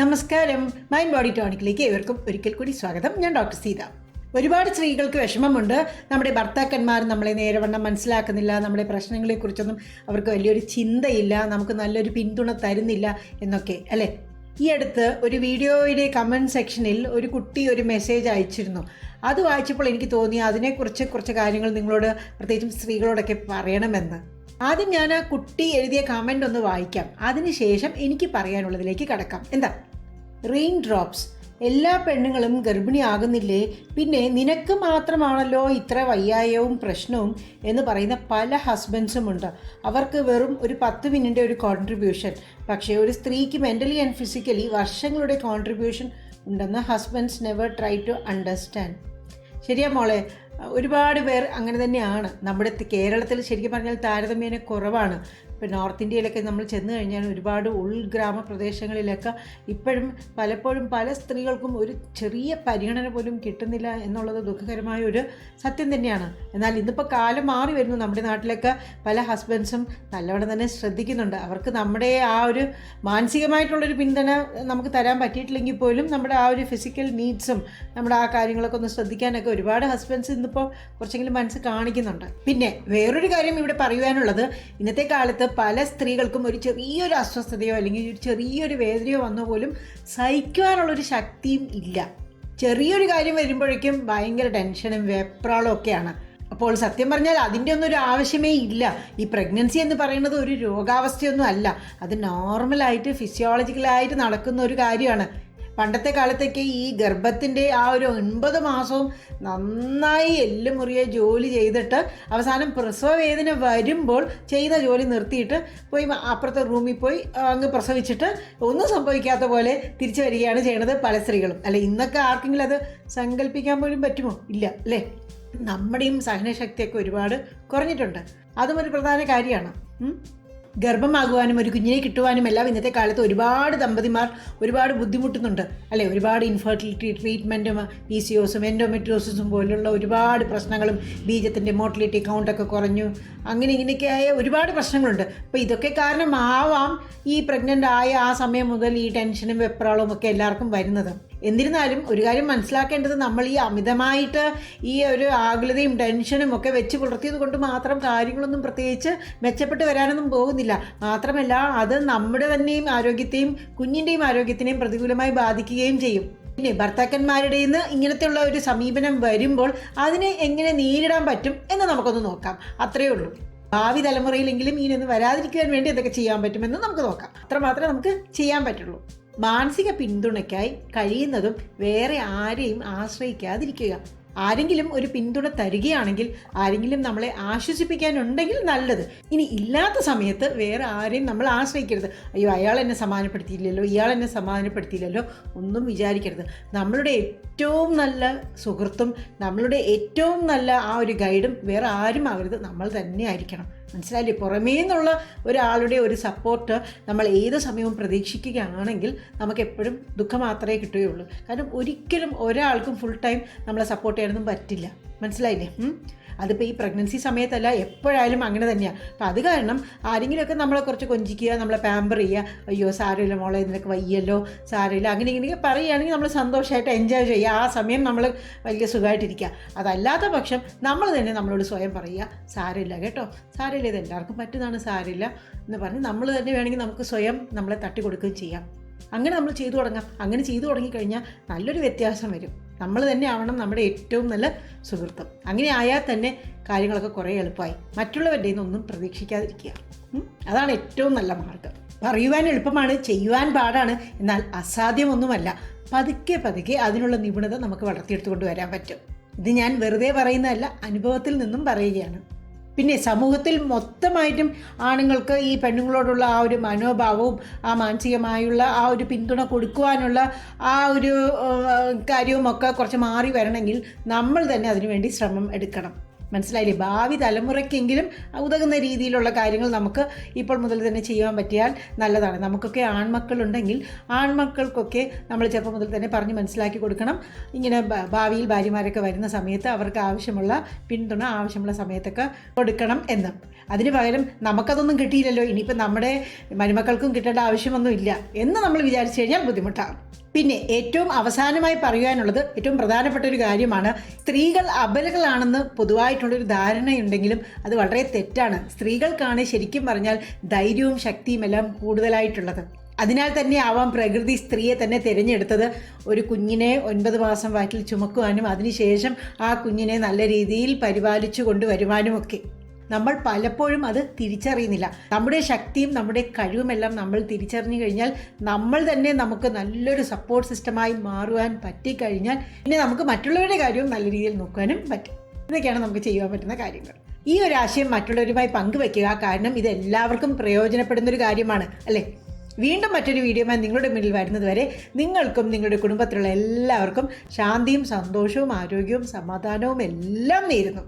നമസ്കാരം. Mind body ടോണിക്കിലേക്ക് ഏവർക്കും ഒരിക്കൽ കൂടി സ്വാഗതം. ഞാൻ ഡോക്ടർ സീത. ഒരുപാട് സ്ത്രീകൾക്ക് വിഷമമുണ്ട്. നമ്മുടെ ഭർത്താക്കന്മാർ നമ്മളെ നേരവണ്ണം മനസ്സിലാക്കുന്നില്ല. നമ്മുടെ പ്രശ്നങ്ങളെക്കുറിച്ചൊന്നും അവർക്ക് വലിയൊരു ചിന്തയില്ല. നമുക്ക് നല്ലൊരു പിന്തുണ തരുന്നില്ല എന്നൊക്കെ അല്ലേ? ഈ അടുത്ത് ഒരു വീഡിയോയുടെ കമന്റ് സെക്ഷനിൽ ഒരു കുട്ടി ഒരു മെസ്സേജ് അയച്ചിരുന്നു. അത് വായിച്ചപ്പോൾ എനിക്ക് തോന്നി അതിനെക്കുറിച്ച് കുറച്ച് കാര്യങ്ങൾ നിങ്ങളോട് പ്രത്യേകിച്ചും സ്ത്രീകളോടൊക്കെ പറയണമെന്ന്. ആദ്യം ഞാൻ ആ കുട്ടി എഴുതിയ കമന്റ് ഒന്ന് വായിക്കാം. അതിനുശേഷം എനിക്ക് പറയാനുള്ളതിലേക്ക് കടക്കാം. എന്താ? റെയിൻ ഡ്രോപ്സ് എല്ലാ പെണ്ണുങ്ങളും ഗർഭിണിയാകുന്നില്ലേ? പിന്നെ നിനക്ക് മാത്രമാണല്ലോ ഇത്ര വയ്യായവും പ്രശ്നവും എന്ന് പറയുന്ന പല ഹസ്ബൻഡ്സും ഉണ്ട് അവർക്ക് വെറും ഒരു പത്ത് മിനിറ്റിന്റെ ഒരു കോൺട്രിബ്യൂഷൻ പക്ഷേ ഒരു സ്ത്രീക്ക് മെന്റലി ആൻഡ് ഫിസിക്കലി വർഷങ്ങളുടെ കോൺട്രിബ്യൂഷൻ ഉണ്ടെന്ന് husbands never try to understand ശരിയാ മോളെ? ഒരുപാട് പേർ അങ്ങനെ തന്നെയാണ്. നമ്മുടെ കേരളത്തിൽ ശരിക്കും പറഞ്ഞാൽ താരതമ്യേന കുറവാണ്. ഇപ്പം നോർത്ത് ഇന്ത്യയിലൊക്കെ നമ്മൾ ചെന്ന് കഴിഞ്ഞാൽ ഒരുപാട് ഉൾഗ്രാമ പ്രദേശങ്ങളിലൊക്കെ ഇപ്പോഴും പലപ്പോഴും പല സ്ത്രീകൾക്കും ഒരു ചെറിയ പരിഗണന പോലും കിട്ടുന്നില്ല എന്നുള്ളത് ദുഃഖകരമായ ഒരു സത്യം തന്നെയാണ്. എന്നാൽ ഇന്നിപ്പോൾ കാലം മാറി വരുന്നു. നമ്മുടെ നാട്ടിലൊക്കെ പല ഹസ്ബൻഡ്സും നല്ലവണ്ണം തന്നെ ശ്രദ്ധിക്കുന്നുണ്ട്. അവർക്ക് നമ്മുടെ ആ ഒരു മാനസികമായിട്ടുള്ളൊരു പിന്തുണ നമുക്ക് തരാൻ പറ്റിയിട്ടില്ലെങ്കിൽ പോലും നമ്മുടെ ആ ഒരു ഫിസിക്കൽ നീഡ്സും നമ്മുടെ ആ കാര്യങ്ങളൊക്കെ ഒന്ന് ശ്രദ്ധിക്കാനൊക്കെ ഒരുപാട് ഹസ്ബൻഡ്സ് ഇന്നിപ്പോൾ കുറച്ചെങ്കിലും മനസ്സ് കാണിക്കുന്നുണ്ട്. പിന്നെ വേറൊരു കാര്യം ഇവിടെ പറയുവാനുള്ളത്. ഇന്നത്തെ കാലത്ത് പല സ്ത്രീകൾക്കും ഒരു ചെറിയൊരു അസ്വസ്ഥതയോ അല്ലെങ്കിൽ ഒരു ചെറിയൊരു വേദനയോ വന്നോ പോലും സഹിക്കുവാനുള്ളൊരു ശക്തിയും ഇല്ല. ചെറിയൊരു കാര്യം വരുമ്പോഴേക്കും ഭയങ്കര ടെൻഷനും വെപ്രാളും ഒക്കെയാണ്. അപ്പോൾ സത്യം പറഞ്ഞാൽ അതിന്റെ ഒന്നും ഒരു ആവശ്യമേ ഇല്ല. ഈ പ്രഗ്നൻസി എന്ന് പറയുന്നത് ഒരു രോഗാവസ്ഥയൊന്നും അല്ല. അത് നോർമലായിട്ട് ഫിസിയോളജിക്കലായിട്ട് നടക്കുന്ന ഒരു കാര്യമാണ്. പണ്ടത്തെ കാലത്തൊക്കെ ഈ ഗർഭത്തിന്റെ ആ ഒരു ഒൻപത് മാസവും നന്നായി എല്ലാം മുറിയെ ജോലി ചെയ്തിട്ട് അവസാനം പ്രസവ വേദന വരുമ്പോൾ ചെയ്ത ജോലി നിർത്തിയിട്ട് പോയി അപ്പുറത്തെ റൂമിൽ പോയി അങ്ങ് പ്രസവിച്ചിട്ട് ഒന്നും സംഭവിക്കാത്ത പോലെ തിരിച്ചു വരികയാണ് ചെയ്യണത് പല സ്ത്രീകളും. അല്ലെ ഇന്നൊക്കെ ആർക്കെങ്കിലും അത് സങ്കല്പിക്കാൻ പോലും പറ്റുമോ? ഇല്ല അല്ലേ? നമ്മുടെയും സഹനശക്തിയൊക്കെ ഒരുപാട് കുറഞ്ഞിട്ടുണ്ട്. അതും ഒരു പ്രധാന കാര്യമാണ്. ഗർഭമാകുവാനും ഒരു കുഞ്ഞിനെ കിട്ടുവാനും എല്ലാം ഇന്നത്തെ കാലത്ത് ഒരുപാട് ദമ്പതിമാർ ഒരുപാട് ബുദ്ധിമുട്ടുന്നുണ്ട്. അല്ലെ? ഒരുപാട് ഇൻഫെർട്ടിലിറ്റി ട്രീറ്റ്മെന്റും പി സി ഒസും എൻഡോമെട്രോസിസും പോലുള്ള ഒരുപാട് പ്രശ്നങ്ങളും ബീജത്തിന്റെ മോട്ടിലിറ്റി കൗണ്ടൊക്കെ കുറഞ്ഞു. അങ്ങനെ ഇങ്ങനെയൊക്കെയായ ഒരുപാട് പ്രശ്നങ്ങളുണ്ട്. അപ്പോൾ ഇതൊക്കെ കാരണമാവാം ഈ പ്രഗ്നന്റ് ആയ ആ സമയം മുതൽ ഈ ടെൻഷനും വെപ്രാളവും ഒക്കെ എല്ലാവർക്കും വരുന്നത്. എന്നിരുന്നാലും ഒരു കാര്യം മനസ്സിലാക്കേണ്ടത് നമ്മൾ ഈ അമിതമായിട്ട് ഈ ഒരു ആകുലതയും ടെൻഷനും ഒക്കെ വെച്ച് പുലർത്തിയത് കൊണ്ട് മാത്രം കാര്യങ്ങളൊന്നും പ്രത്യേകിച്ച് മെച്ചപ്പെട്ട് വരാനൊന്നും പോകുന്നില്ല. മാത്രമല്ല അത് നമ്മുടെ തന്നെയും ആരോഗ്യത്തെയും കുഞ്ഞിന്റെയും ആരോഗ്യത്തിനെയും പ്രതികൂലമായി ബാധിക്കുകയും ചെയ്യും. പിന്നെ ഭർത്താക്കന്മാരുടെ നിന്ന് ഇങ്ങനത്തെയുള്ള ഒരു സമീപനം വരുമ്പോൾ അതിനെ എങ്ങനെ നേരിടാൻ പറ്റും എന്ന് നമുക്കൊന്ന് നോക്കാം. അത്രയേ ഉള്ളൂ. ഭാവി തലമുറയിലെങ്കിലും ഇങ്ങനെയൊന്നും വരാതിരിക്കാൻ വേണ്ടി എന്തൊക്കെ ചെയ്യാൻ പറ്റുമെന്ന് നമുക്ക് നോക്കാം. അത്രമാത്രമേ നമുക്ക് ചെയ്യാൻ പറ്റുള്ളൂ. മാനസിക പിന്തുണയ്ക്കായി കഴിയുന്നതും വേറെ ആരെയും ആശ്രയിക്കാതിരിക്കുക. ആരെങ്കിലും ഒരു പിന്തുണ തരികയാണെങ്കിൽ ആരെങ്കിലും നമ്മളെ ആശ്വസിപ്പിക്കാനുണ്ടെങ്കിൽ നല്ലത്. ഇനി ഇല്ലാത്ത സമയത്ത് വേറെ ആരെയും നമ്മൾ ആശ്രയിക്കരുത്. അയ്യോ അയാൾ എന്നെ സമാധാനപ്പെടുത്തിയില്ലല്ലോ ഇയാൾ എന്നെ സമാധാനപ്പെടുത്തിയില്ലല്ലോ ഒന്നും വിചാരിക്കരുത്. നമ്മളുടെ ഏറ്റവും നല്ല സുഹൃത്തും നമ്മളുടെ ഏറ്റവും നല്ല ആ ഒരു ഗൈഡും വേറെ ആരും ആകരുത്. നമ്മൾ തന്നെ ആയിരിക്കണം. മനസ്സിലായില്ലേ? പുറമേ നിന്നുള്ള ഒരാളുടെ ഒരു സപ്പോർട്ട് നമ്മൾ ഏത് സമയവും പ്രതീക്ഷിക്കുകയാണെങ്കിൽ നമുക്ക് എപ്പോഴും ദുഃഖം മാത്രമേ കിട്ടുകയുള്ളൂ. കാരണം ഒരിക്കലും ഒരാൾക്കും ഫുൾ ടൈം നമ്മളെ സപ്പോർട്ട് ചെയ്യാനൊന്നും പറ്റില്ല. മനസ്സിലായില്ലേ? അതിപ്പോൾ ഈ പ്രഗ്നൻസി സമയത്തല്ല എപ്പോഴായാലും അങ്ങനെ തന്നെയാണ് അപ്പം അത് കാരണം ആരെങ്കിലുമൊക്കെ നമ്മളെ കുറച്ച് കൊഞ്ചിക്കുക നമ്മളെ പാമ്പർ ചെയ്യുക. അയ്യോ സാരമില്ല മോളെ ഇതിനൊക്കെ വയ്യല്ലോ സാരമില്ല അങ്ങനെ ഇങ്ങനെയൊക്കെ പറയുകയാണെങ്കിൽ നമ്മൾ സന്തോഷമായിട്ട് എൻജോയ് ചെയ്യുക. ആ സമയം നമ്മൾ വലിയ സുഖമായിട്ടിരിക്കുക. അതല്ലാത്ത പക്ഷം നമ്മൾ തന്നെ നമ്മളോട് സ്വയം പറയുക സാരമില്ല കേട്ടോ സാരമില്ല ഇത് എല്ലാവർക്കും പറ്റുന്നതാണ് സാരമില്ല എന്ന് പറഞ്ഞ് നമ്മൾ തന്നെ വേണമെങ്കിൽ നമുക്ക് സ്വയം നമ്മളെ തട്ടി കൊടുക്കുകയും ചെയ്യാം. അങ്ങനെ നമ്മൾ ചെയ്തു തുടങ്ങാം. അങ്ങനെ ചെയ്തു തുടങ്ങിക്കഴിഞ്ഞാൽ നല്ലൊരു വ്യത്യാസം വരും. നമ്മൾ തന്നെ ആവണം നമ്മുടെ ഏറ്റവും നല്ല സുഹൃത്തും. അങ്ങനെ ആയാൽ തന്നെ കാര്യങ്ങളൊക്കെ കുറേ എളുപ്പമായി. മറ്റുള്ളവരുടെ ഒന്നും പ്രതീക്ഷിക്കാതിരിക്കുക. അതാണ് ഏറ്റവും നല്ല മാർഗം. പറയുവാൻ എളുപ്പമാണ് ചെയ്യുവാൻ പാടാണ് എന്നാൽ അസാധ്യമൊന്നുമല്ല. പതുക്കെ പതുക്കെ അതിനുള്ള നിപുണത നമുക്ക് വളർത്തിയെടുത്തുകൊണ്ട് വരാൻ പറ്റും. ഇത് ഞാൻ വെറുതെ പറയുന്നതല്ല അനുഭവത്തിൽ നിന്നും പറയുകയാണ്. പിന്നെ സമൂഹത്തിൽ മൊത്തമായിട്ടും ആണുങ്ങൾക്ക് ഈ പെണ്ണുങ്ങളോടുള്ള ആ ഒരു മനോഭാവവും ആ മാനസികമായുള്ള ആ ഒരു പിന്തുണ കൊടുക്കുവാനുള്ള ആ ഒരു കാര്യവുമൊക്കെ കുറച്ച് മാറി വരണമെങ്കിൽ നമ്മൾ തന്നെ അതിനുവേണ്ടി ശ്രമം എടുക്കണം. മനസ്സിലായില്ലേ? ഭാവി തലമുറയ്ക്കെങ്കിലും ഉതകുന്ന രീതിയിലുള്ള കാര്യങ്ങൾ നമുക്ക് ഇപ്പോൾ മുതൽ തന്നെ ചെയ്യാൻ പറ്റിയാൽ നല്ലതാണ്. നമുക്കൊക്കെ ആൺമക്കളുണ്ടെങ്കിൽ ആൺമക്കൾക്കൊക്കെ നമ്മൾ ചെറുപ്പം മുതൽ തന്നെ പറഞ്ഞ് മനസ്സിലാക്കി കൊടുക്കണം. ഇങ്ങനെ ഭാവിയിൽ ഭാര്യമാരൊക്കെ വരുന്ന സമയത്ത് അവർക്ക് ആവശ്യമുള്ള പിന്തുണ ആവശ്യമുള്ള സമയത്തൊക്കെ കൊടുക്കണം എന്ന്. അതിന് പകരം നമുക്കതൊന്നും കിട്ടിയില്ലല്ലോ. ഇനിയിപ്പോൾ നമ്മുടെ മരുമക്കൾക്കും കിട്ടേണ്ട ആവശ്യമൊന്നുമില്ല എന്ന് നമ്മൾ വിചാരിച്ചു കഴിഞ്ഞാൽ ബുദ്ധിമുട്ടാകും പിന്നെ ഏറ്റവും അവസാനമായി പറയുവാനുള്ളത് ഏറ്റവും പ്രധാനപ്പെട്ട ഒരു കാര്യമാണ് സ്ത്രീകൾ അബലകളാണെന്ന് പൊതുവായിട്ടുള്ളൊരു ധാരണയുണ്ടെങ്കിലും അത് വളരെ തെറ്റാണ്. സ്ത്രീകൾക്കാണ് ശരിക്കും പറഞ്ഞാൽ ധൈര്യവും ശക്തിയും എല്ലാം കൂടുതലായിട്ടുള്ളത്. അതിനാൽ തന്നെ ആവാം പ്രകൃതി സ്ത്രീയെ തന്നെ തിരഞ്ഞെടുത്തത്. ഒരു കുഞ്ഞിനെ ഒൻപത് മാസം വയറ്റിൽ ചുമക്കുവാനും അതിനുശേഷം ആ കുഞ്ഞിനെ നല്ല രീതിയിൽ പരിപാലിച്ചു കൊണ്ടുവരുവാനും ഒക്കെ നമ്മൾ പലപ്പോഴും അത് തിരിച്ചറിയുന്നില്ല. നമ്മുടെ ശക്തിയും നമ്മുടെ കഴിവുമെല്ലാം നമ്മൾ തിരിച്ചറിഞ്ഞു കഴിഞ്ഞാൽ നമ്മൾ തന്നെ നമുക്ക് നല്ലൊരു സപ്പോർട്ട് സിസ്റ്റമായി മാറുവാൻ പറ്റിക്കഴിഞ്ഞാൽ പിന്നെ നമുക്ക് മറ്റുള്ളവരുടെ കാര്യവും നല്ല രീതിയിൽ നോക്കാനും പറ്റും. ഇതൊക്കെയാണ് നമുക്ക് ചെയ്യാൻ പറ്റുന്ന കാര്യങ്ങൾ. ഈ ഒരു ആശയം മറ്റുള്ളവരുമായി പങ്കുവെക്കുക കാരണം ഇത് എല്ലാവർക്കും പ്രയോജനപ്പെടുന്ന ഒരു കാര്യമാണ് അല്ലേ? വീണ്ടും മറ്റൊരു വീഡിയോമായി നിങ്ങളുടെ മുന്നിൽ വരുന്നതുവരെ നിങ്ങൾക്കും നിങ്ങളുടെ കുടുംബത്തിലുള്ള എല്ലാവർക്കും ശാന്തിയും സന്തോഷവും ആരോഗ്യവും സമാധാനവും എല്ലാം നേരുന്നു.